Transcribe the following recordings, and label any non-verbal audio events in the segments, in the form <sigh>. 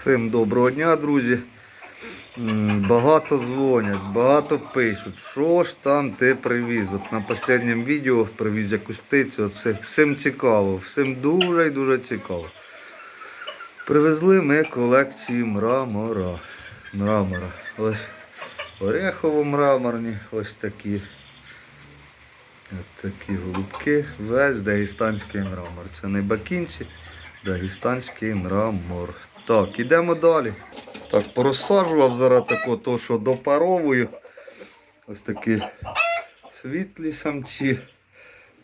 Всім доброго дня, друзі. Багато дзвонять, багато пишуть, що ж там ти привіз. От на останньому відео привіз якусь птицю. От всім цікаво, всім дуже і дуже цікаво. Привезли ми колекцію мрамора. Мрамора. Ось орехово-мраморні, ось такі. Ось такі голубки. Весь дагестанський мрамор. Це не бакінці. Дагестанський мрамор. Так, ідемо далі. Так, порозсаджував зараз тако, то, що допаровую. Ось такі світлі самці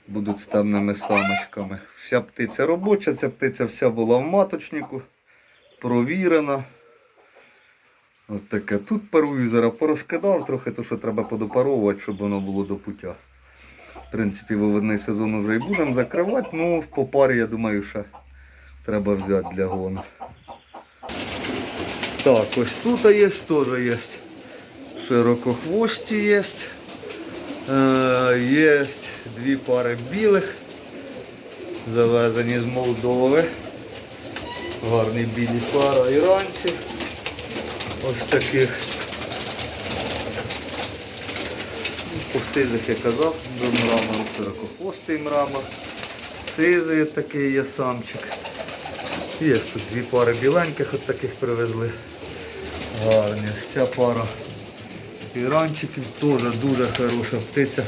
будуть з темними самочками. Вся птиця робоча, ця птиця вся була в маточнику, провірена. От таке. Тут парую, зараз порозкидав трохи, то що треба подопаровувати, щоб воно було до пуття. В принципі, виводний сезон вже і будемо закривати, ну по парі, я думаю, ще треба взяти для гону. Так, ось тут є, теж є. Широкохвості є. Е, є дві пари білих, завезені з Молдови. Гарні білі пара іранців. Ось таких. По сизих я казав, до мрамору, широкохвостий мрамор. Сизий такий є самчик. Є тут дві пари біленьких от таких привезли. Гарні. Ця пара іранчиків теж дуже хороша птиця.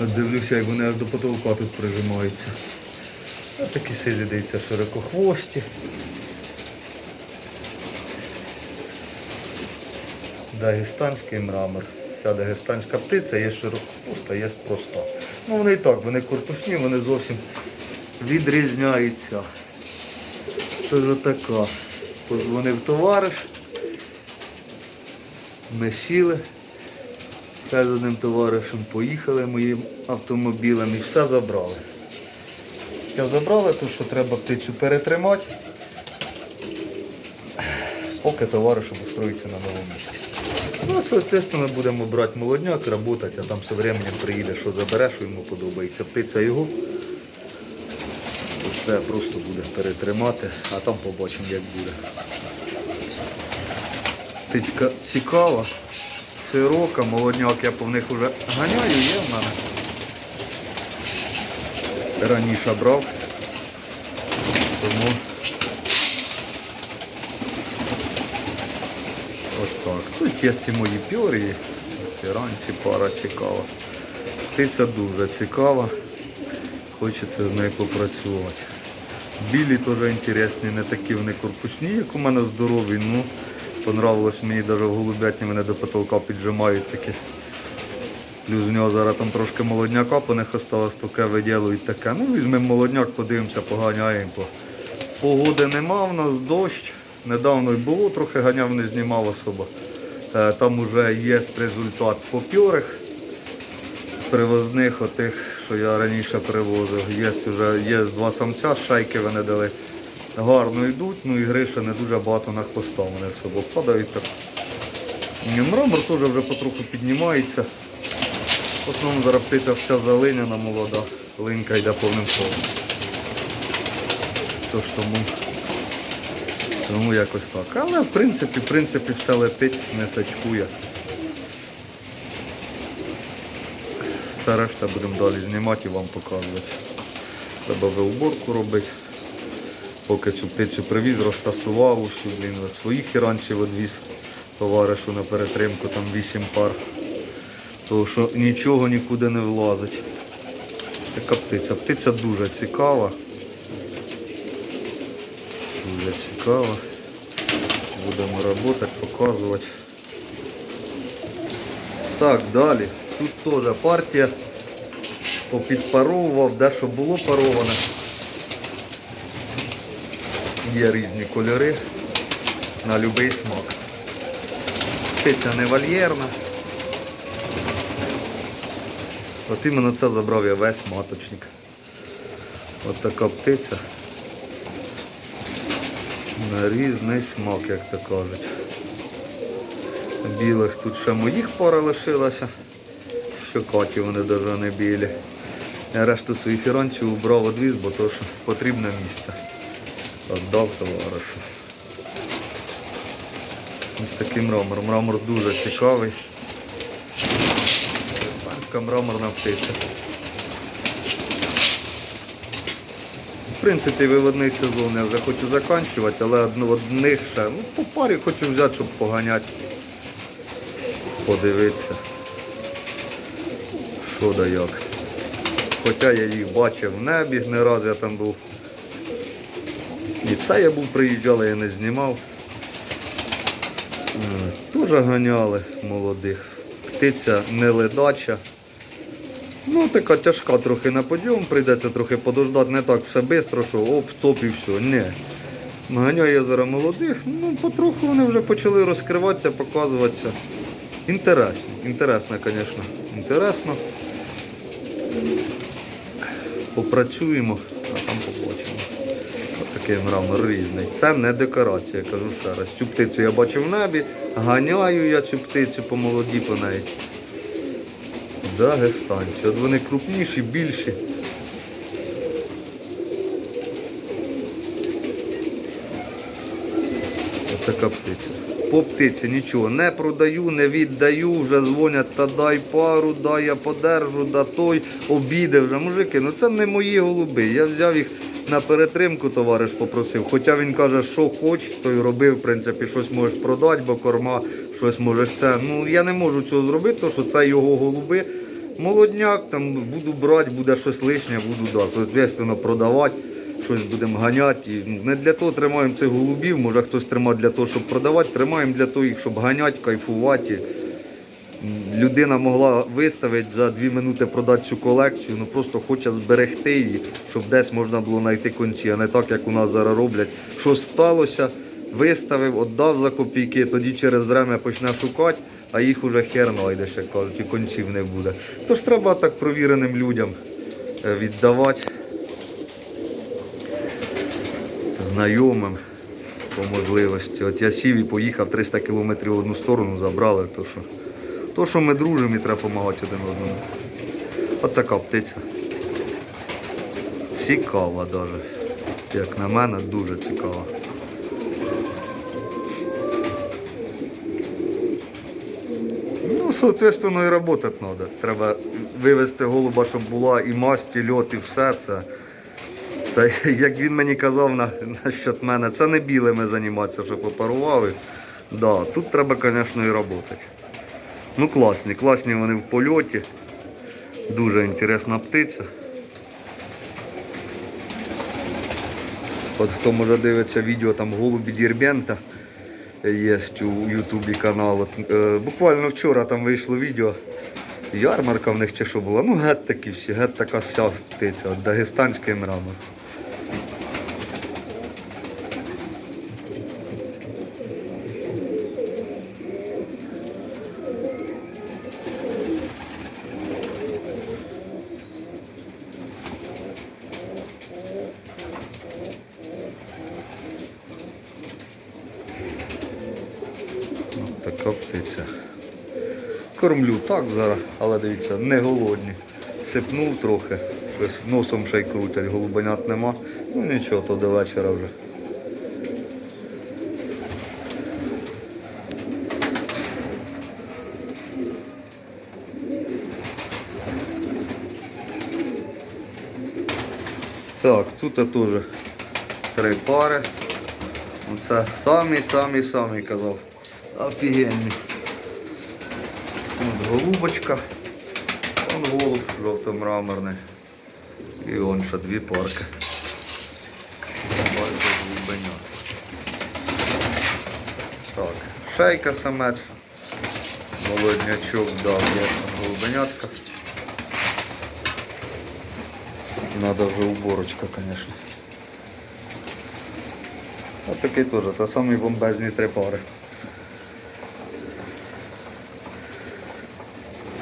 От дивлюся, як вони аж до потолка тут прижимаються. Ось такі сизі дивіться широкохвості. Дагестанський мрамор. Ця дагестанська птиця є широкохвоста, є проста. Ну вони і так, вони корпусні, вони зовсім відрізняються. Це ж така. Позвонив товариш. Ми сіли. Ще з одним товаришем поїхали моїм автомобілем і все забрали. Все забрали, то що треба птицю перетримати, поки товариш обустроїться на новому місці. Ну, соответственно, будемо брати молодняк, працювати, а там все временем приїде, що забере, що йому подобається. Птиця його. Треба просто буде перетримати, а там побачимо, як буде. Птичка цікава, широка, молодняк я по них вже ганяю, є в мене. Раніше брав. Тому ось так. Тут є ці мої пьорії. Ранці пара цікава. Птиця дуже цікава. Хочеться з нею попрацювати. Білі теж інтересні, не такі вони корпусні, як у мене здорові. Ну, понравилось мені навіть голубятні мене до потолка піджимають такі. Плюс в нього зараз там трошки молодняка по них осталось, таке виділують таке. Ну, візьмемо молодняк, подивимося, поганяємо. Погоди нема, в нас дощ. Недавно й було, трохи ганяв, не знімав особо. Е, Там вже є результат по привозних отих, що я раніше привозив. Є вже є два самця, шайки вони дали. Гарно йдуть, ну і гриша не дуже багато на хвоста вони особо падають. Так. Мрамор теж вже потроху піднімається. В основному зараз птиця вся залиняна молода, линька йде повним ходом. Тож тому, тому якось так. Але в принципі, в принципі все летить, не сачкує. Все решта будемо далі знімати і вам показувати. Треба ви уборку робити. Поки цю птицю привіз, розтасував усю, блін, от своїх іранців відвіз товаришу на перетримку, там 8 пар. Тому що нічого нікуди не влазить. Така птиця. Птиця дуже цікава. Дуже цікава. Будемо працювати, показувати. Так, далі. Тут теж партія. Попідпаровував, де що було пароване. Є різні кольори на будь-який смак. Птиця не вольєрна. От іменно це забрав я весь маточник. От така птиця. На різний смак, як то кажуть. Білих тут ще моїх пара лишилася. Що каті вони навіть не білі. Я решту своїх іранців убрав одвіз, бо то що потрібне місце. Отдав товаришу. Ось такий мрамор. Мрамор дуже цікавий. Іспанська мраморна птиця. В принципі, виводний сезон я вже хочу закінчувати, але одних ще. Ну, по парі хочу взяти, щоб поганяти. Подивитися. Що як. Хоча я їх бачив в небі, не раз я там був. І це я був приїжджав, я не знімав. Теж ганяли молодих. Птиця не ледача. Ну, така тяжка трохи на подйом, прийдеться трохи подождати, не так все швидко, що оп, стоп і все. Ні. Ганяю зараз молодих, ну потроху вони вже почали розкриватися, показуватися. Інтересно, інтересно, звісно. Інтересно. Попрацюємо, а там побачимо. Ось такий мрамор різний. Це не декорація, кажу ще раз. Цю птицю я бачив в небі, ганяю я цю птицю по молоді по неї. Дагестанці. От вони крупніші, більші. Ось така птиця. По птиці нічого не продаю, не віддаю, вже дзвонять, та дай пару, дай я подержу, да той обіди вже. Мужики, ну це не мої голуби. Я взяв їх на перетримку, товариш попросив. Хоча він каже, що хоч, то й робив, в принципі, щось можеш продати, бо корма, щось можеш це. Ну я не можу цього зробити, тому що це його голуби. Молодняк, там буду брати, буде щось лишнє, буду да, соответственно, продавати, щось будемо ганяти. Не для того тримаємо цих голубів, може хтось тримає для того, щоб продавати, тримаємо для того, щоб ганяти, кайфувати. Людина могла виставити за дві минути продати цю колекцію, ну просто хоче зберегти її, щоб десь можна було знайти конці, а не так, як у нас зараз роблять. Щось сталося, виставив, віддав за копійки, тоді через время почне шукати, а їх уже хер знайдеш, як кажуть, і конців не буде. Тож треба так провіреним людям е, віддавати, знайомим по можливості. От я сів і поїхав 300 кілометрів в одну сторону, забрали, то що. То, що ми дружимо і треба допомагати один одному. От така птиця. Цікава навіть. Як на мене, дуже цікава. Ну, соответственно, і працювати треба. Треба вивести голуба, щоб була і масть, і льот, і все це. Та <laughs> як він мені казав на, насчет мене, це не білими займатися, щоб попарували. Да, тут треба, звісно, і працювати. Ну класні, класні вони в польоті. Дуже інтересна птиця. От хто може дивиться відео там голубі Дірбента є у Ютубі канал. Е, буквально вчора там вийшло відео. Ярмарка в них чи що була. Ну геть такі всі, геть така вся птиця. От дагестанський мрамор. От така птиця. Кормлю так зараз, але дивіться, не голодні. Сипнув трохи, носом ще й крутять, голубенят нема. Ну нічого, то до вечора вже. Так, тут теж три пари. Оце самі-самі-самі казав. Офігенні. Голубочка. Вон голуб жовто-мраморний. І вон ще дві парки. Парки голубеня. Так, шейка самець. Молоднячок дав, є голубенятка. Надо вже уборочка, конечно. А такий теж, та самі бомбезні три пари.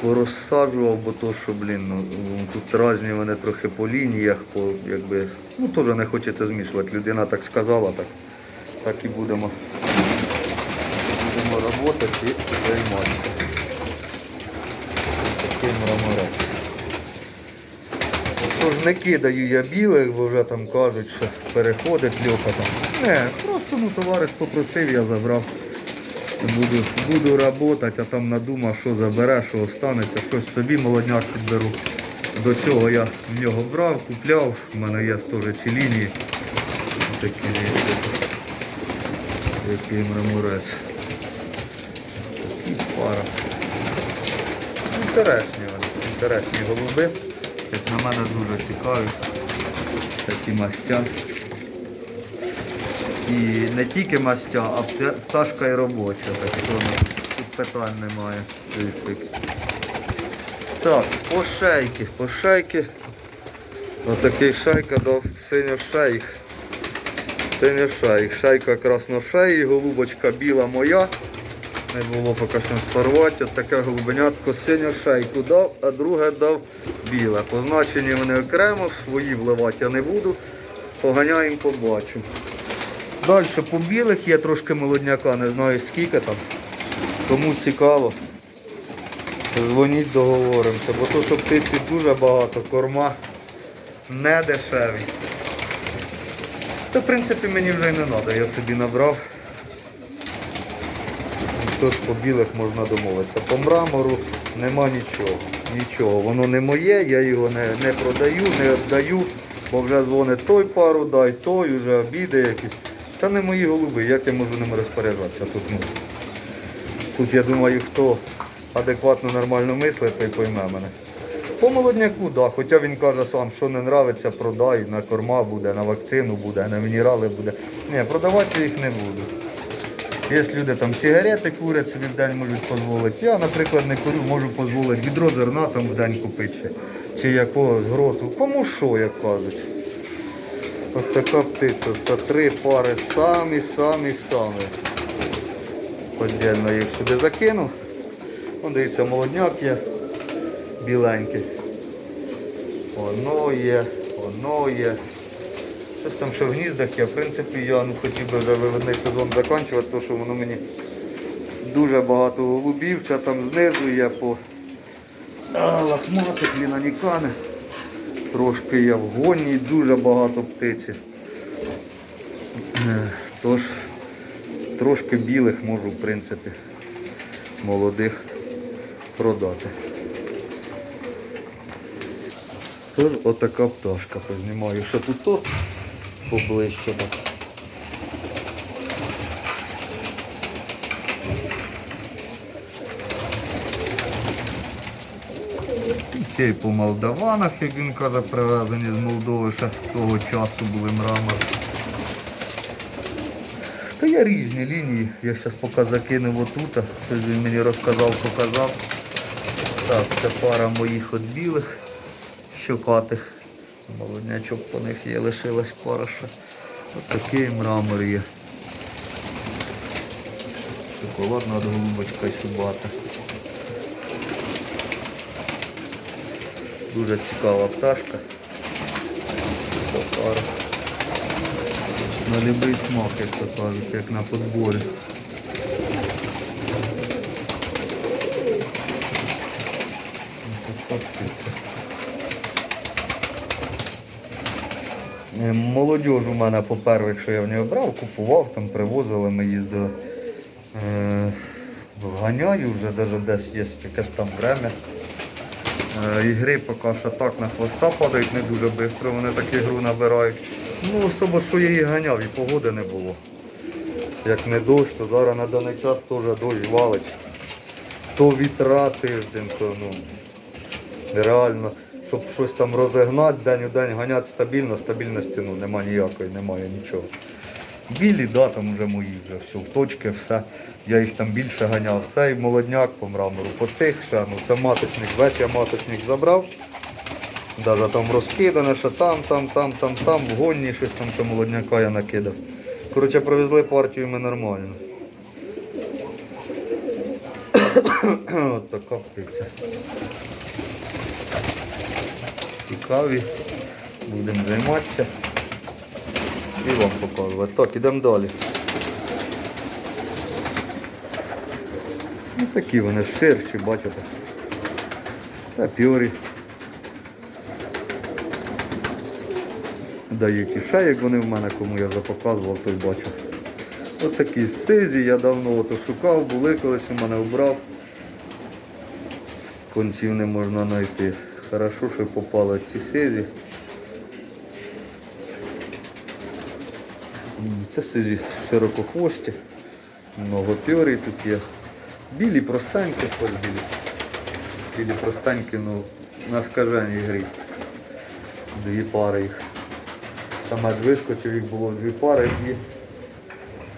Порозсаджував, бо то, що, блін, ну, тут різні вони трохи по лініях, по, якби, ну теж не хочеться змішувати. Людина так сказала, так, так і будемо, будемо працювати і займатися. Такий мраморець. Тож не кидаю я білих, бо вже там кажуть, що переходить льоха там. Не, просто ну, товариш попросив, я забрав. Буду, буду працювати, а там надумав, що забере, що останеться, щось собі молодняк підберу. До цього я в нього брав, купляв, в мене є теж ці лінії. Такі. Який мраморець. І пара. Інтересні вони, інтересні голуби. Як на мене дуже цікаві. Такі мастя. І не тільки мастя, а пташка і робоча. Так що тут питань немає. Так, по шейки, по шейки. Отакий шейка дав синьошейх. Синьошейх. Шейка красношеї, голубочка біла моя. Не було поки що спарувати. От таке голубенятко синьошейку дав, а друге дав біле. Позначені вони окремо, свої вливати я не буду. Поганяємо, побачимо. Далі по білих є трошки молодняка, не знаю скільки там. Кому цікаво. Дзвоніть, договоримося, бо що птиці дуже багато, корма не дешеві. То в принципі мені вже й не треба, я собі набрав. Тож по білих можна домовитися. По мрамору нема нічого. Нічого. Воно не моє, я його не, не продаю, не віддаю, бо вже дзвонить той пару, дай той, вже обіди якісь. Та не мої голуби, як я можу ними розпоряджатися тут. Ну. Тут я думаю, хто адекватно нормально мислить, той пойме мене. По молодняку, да, хоча він каже сам, що не нравиться, продай, на корма буде, на вакцину буде, на мінерали буде. Ні, продавати їх не буду. Є люди там сигарети курять собі в день можуть дозволити. Я, наприклад, не курю, можу дозволити відро зерна там в день купити чи якогось гроту. Кому що, як кажуть. Ось така птиця, це три пари самі, самі, самі. Подільно їх сюди закинув. Вон дивіться, молодняк є біленький. Воно є, воно є. Щось там ще в гніздах є. В принципі, я ну, хотів би вже виводний сезон закінчувати, тому що воно мені дуже багато голубів, ще там знизу є по лахматик, лінанікани. Трошки є в гоні, дуже багато птиці. Е, Тож трошки білих можу, в принципі, молодих продати. Тож отака пташка познімаю. Що тут то поближче так. Ще й по молдаванах, як він каже, привезені з Молдови, ще з того часу були мрамор. Та є різні лінії, я зараз поки закинув отут, щось він мені розказав, показав. Так, це пара моїх от білих щокатих. Молоднячок по них є, лишилась пара ще. Ось такий мрамор є. Шоколадна голубочка і Дуже цікава пташка. Ця. На любий смак, як то кажуть, як на подборі. Е, Молодіж у мене по перших, що я в нього брав, купував, там привозили, ми їздили. Е, Ганяю вже навіть десь є якесь там время. Е, Ігри поки що так на хвоста падають не дуже швидко, вони так ігру набирають. Ну особо що я їх ганяв і погоди не було. Як не дощ, то зараз на даний час теж дощ валить. То вітра тиждень, то ну реально, щоб щось там розігнати, день у день ганяти стабільно, стабільності ну, нема ніякої, немає нічого. Білі, да, там вже мої вже все, в точки, все. Я їх там більше ганяв. Цей молодняк по мрамору, по цих ще, ну це маточник, весь я маточник забрав. Даже там розкидане, що там, там, там, там, там, в щось там ще молодняка я накидав. Коротше, привезли партію ми нормально. <coughs> От така птиця. Цікаві. Будемо займатися. І вам показувати. Так, ідемо далі. Ну, такі вони ширші, бачите. Це пьорі. Дають і ще, як вони в мене, кому я вже показував, той бачив. Ось такі сизі, я давно ото шукав, були колись у мене обрав. Конців не можна знайти. Хорошо, що попали ці сизі. Це сизі широкохвості. Много пьорій тут є. Білі простенькі, ось білі. Білі простенькі, ну на скаженій грі. Дві пари їх. Самець вискочив, їх було дві пари і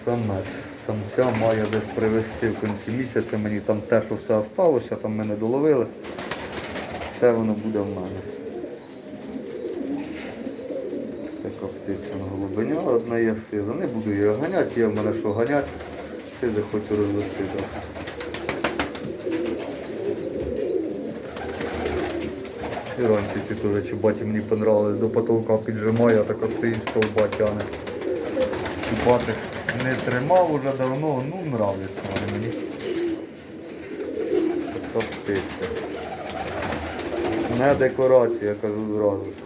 самець. Самця має десь привезти в кінці місяця. Мені там те, що все залишилося, там мене доловили. Це воно буде в мене. Голубиня, одна є сиза. Не буду її ганяти, є в мене що ганяти. Сизи хочу розвести. І раніше ці теж чубаті мені понравились, до потолка піджимає, а така стоїть стовба тяне. Чубатих не тримав уже давно, ну нравиться мені. Така птиця. Не декорація, я кажу зразу.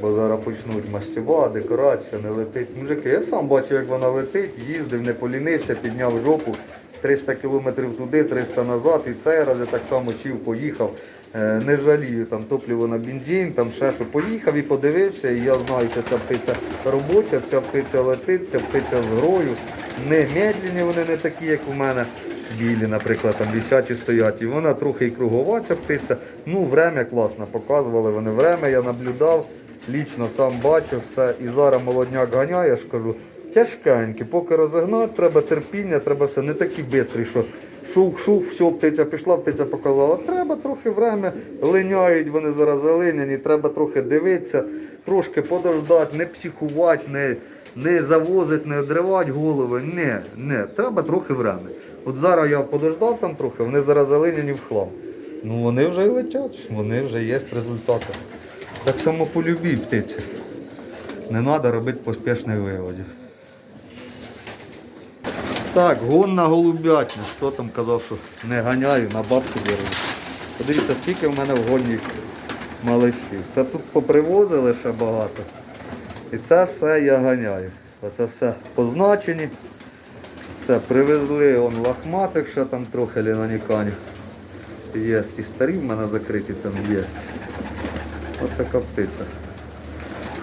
Бо зараз почнуть мастива, декорація, не летить. Мужики, я сам бачив, як вона летить, їздив, не полінився, підняв жопу. 300 кілометрів туди, 300 назад, і цей раз я так само чив, поїхав. Е, Не жалію там топливо на бензин, там ще що поїхав і подивився, і я знаю, що ця птиця робоча, ця птиця летить, ця птиця з грою. Не медленні вони не такі, як у мене. Білі, наприклад, там висячі стоять. І вона трохи і кругова ця птиця. Ну, время класно показували вони время, я наблюдав, лічно сам бачив все. І зараз молодняк ганяє, я ж кажу, тяжкенькі. Поки розігнати, треба терпіння, треба все не такі швидкі, що шух-шух, все, птиця пішла, птиця показала. Треба трохи время, линяють вони зараз залиняні, треба трохи дивитися, трошки подождати, не психувати, не, не завозити, не одривати голови. Не, не, треба трохи время. От зараз я подождав там трохи, вони зараз залиняні в хлам. Ну вони вже й летять, вони вже є результати. Так само по любій птиці. Не треба робити поспішних виводів. Так, гон на голубятню. Хто там казав, що не ганяю, на бабку беру. Подивіться, скільки в мене в гоні малишів. Це тут попривозили ще багато. І це все я ганяю. Оце все позначені. Це привезли он лахматих ще там трохи лінаніканів. Є і старі в мене закриті там є. Ось така птиця.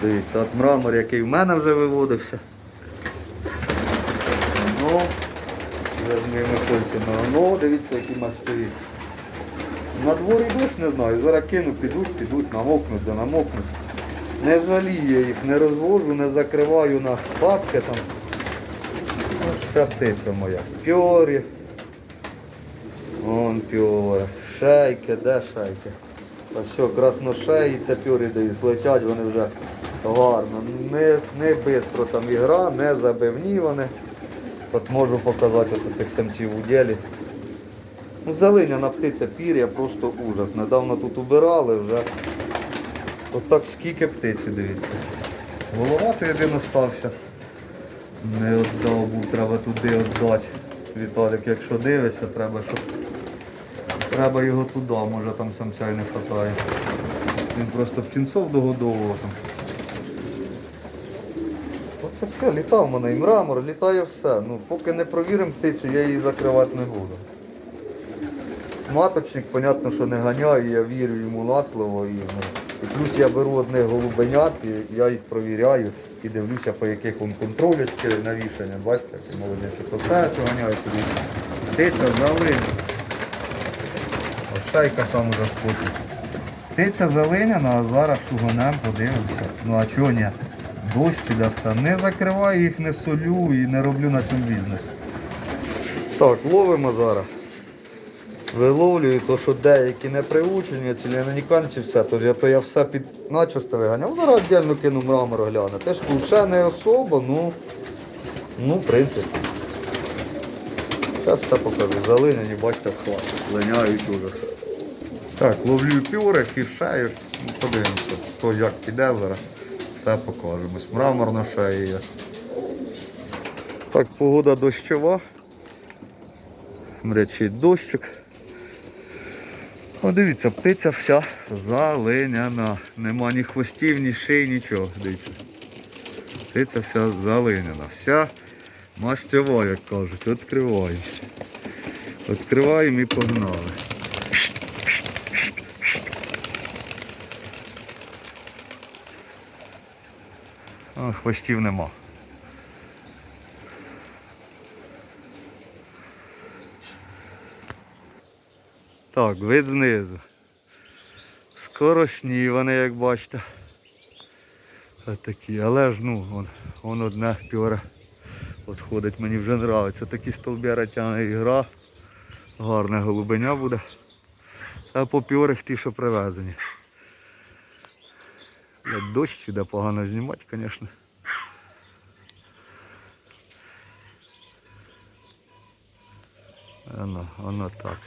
Дивіться, от мрамор, який в мене вже виводився. Ну, вже з моїми кольцями. Ну, дивіться, які мастові. На дворі дощ не знаю. Зараз кину, підуть, підуть, намокнуть, да намокнуть. Не жалію я їх, не розвожу, не закриваю на бабки там. Ось ця птиця моя. Пьорі. Вон пьори. Шейки, де шейки? А що, красношеї, пьорі дають, летять вони вже гарно. Не, не бистро там ігра, не забивні вони. От можу показати от тих самців у ділі. Ну, залиняна птиця пір'я, просто ужас. Недавно тут убирали вже. От так скільки птиці, дивіться. Голова то один остався. Не віддав був, треба туди віддати. Віталік, якщо дивишся, треба, щоб треба його туди, може там самця й не вистачає. Він просто птінцов догодовував там. От таке, літав в мене і мрамор, літає все. Ну, поки не провіримо птицю, я її закривати не буду. Маточник, понятно, що не ганяю, я вірю йому на слово. І, ну, і плюс я беру одних голубенят, і я їх провіряю і дивлюся, по яких він контролячки навішання. Бачите, які молодечі. То все, що ганяю туди. Птиця залиня. Ось шайка сам уже спочить. Птиця залиняна, а зараз шуганем подивимося. Ну а чого ні? Дощ піде все. Не закриваю їх, не солю і не роблю на цьому бізнес. Так, ловимо зараз. Виловлюю, то що деякі не приучені, ці лінаніканці все, то я, то я все під начисто виганяв. Зараз віддільно кину мрамор гляну. Теж ще не особо, ну, ну в принципі. Зараз все покажу. Залиняні, бачите, хватить. Линяють уже. Так, ловлю пюрик і шею. Ну, подивимося, хто як піде зараз. Все покажемо. Мрамор на шеї є. Так, погода дощова. Мрячить дощик. О, дивіться, птиця вся залиняна. Нема ні хвостів, ні шиї, нічого. Дивіться. Птиця вся залиняна. Вся Мастява, як кажуть, відкриваємо. Відкриваємо і погнали. Хвостів нема. Так, вид знизу. Скорошні вони, як бачите. Отакі, але ж ну, вон, вон одне пьоре відходить, мені вже подобається. Такі столбяри тягне і гра. Гарне голубеня буде. Це по пьорих ті, що привезені. Дощ іде погано знімати, звісно. Воно, воно так.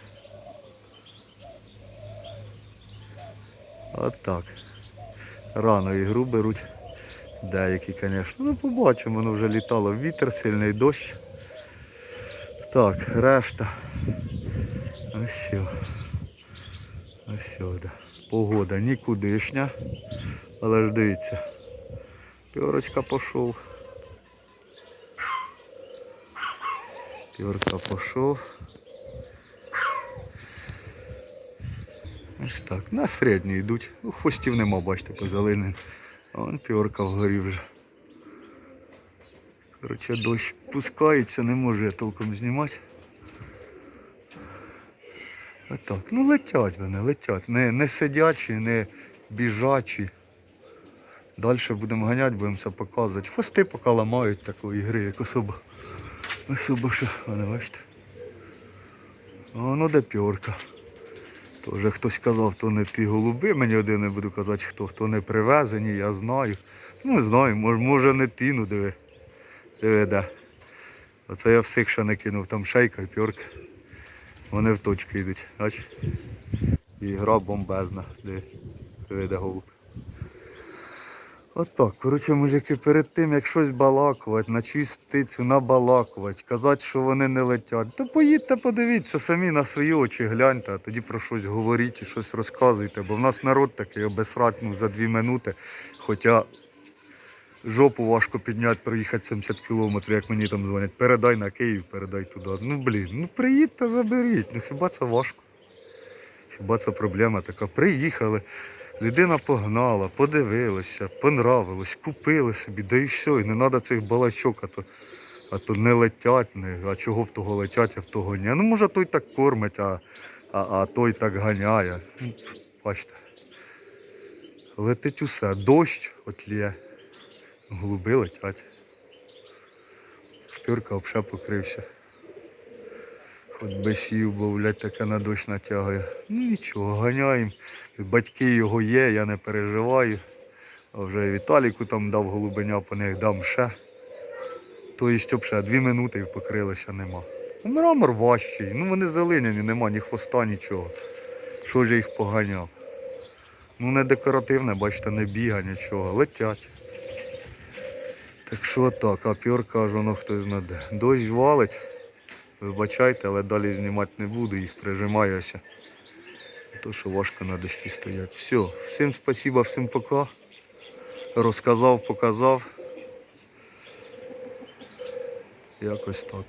От так. Рано ігру беруть. Деякі, звісно. Ну побачимо, воно вже літало вітер, сильний дощ. Так, решта. Ось що. Ось сюди. Погода нікудишня. Але ж дивіться. Пьорочка пішов. Пьорка пішов. Ось так. На середню йдуть. Ну, хвостів нема, бачите, позеленим. А вон пьорка вгорі вже. Коротше, дощ пускається, не можу я толком знімати. Отак. Ну летять вони, летять. Не, не сидячі, не біжачі. Далі будемо ганяти, будемо це показувати. Хвости поки ламають такої ігри, як особо. Особо що, вони бачите. Воно де пьорка. Тоже хтось казав, то не ті голуби, мені один не буду казати, хто, хто не привезені, я знаю. Ну не знаю, може, може не ті, ну диви. Диви, де. Оце я всіх ще не кинув, там шейка і пьорка. Вони в точки йдуть, бач? І гра бомбезна, диви, диви, де голуб. Отак, коротше, мужики, перед тим, як щось балакувати, на чиюсь птицю набалакувати, казати, що вони не летять, то поїдьте, подивіться самі на свої очі, гляньте, а тоді про щось говоріть і щось розказуйте, бо в нас народ такий обесрать за дві минути, хоча жопу важко підняти, проїхати 70 кілометрів, як мені там дзвонять, передай на Київ, передай туди. Ну блін, ну приїдьте, заберіть, ну хіба це важко? Хіба це проблема така? Приїхали. Людина погнала, подивилася, понравилось, купили собі, да і все, і не треба цих балачок, а то, а то не летять, не, а чого в того летять, а в того ні. Ну може той так кормить, а, а, а той так ганяє. Ну, Бачите. Летить усе. Дощ от лє. Голуби летять. Шпірка взагалі покрився. Хоч би сів, бо, блядь, таке на дощ натягує. Ну нічого, ганяємо. Батьки його є, я не переживаю. А вже Віталіку там дав голубеня, по них дам ще. Тобто, взагалі, дві минути і покрилися нема. Мрамор важчий, ну вони залиняні, нема ні хвоста, нічого. Що ж я їх поганяв? Ну не декоративне, бачите, не біга, нічого, летять. Так що так, а пьор кажу, ну хтось знаде. Дощ валить. Вибачайте, але далі знімати не буду, їх прижимаюся. То, що важко на дощі стоять. Все, всім спасибо, всім пока. Розказав, показав. Якось так.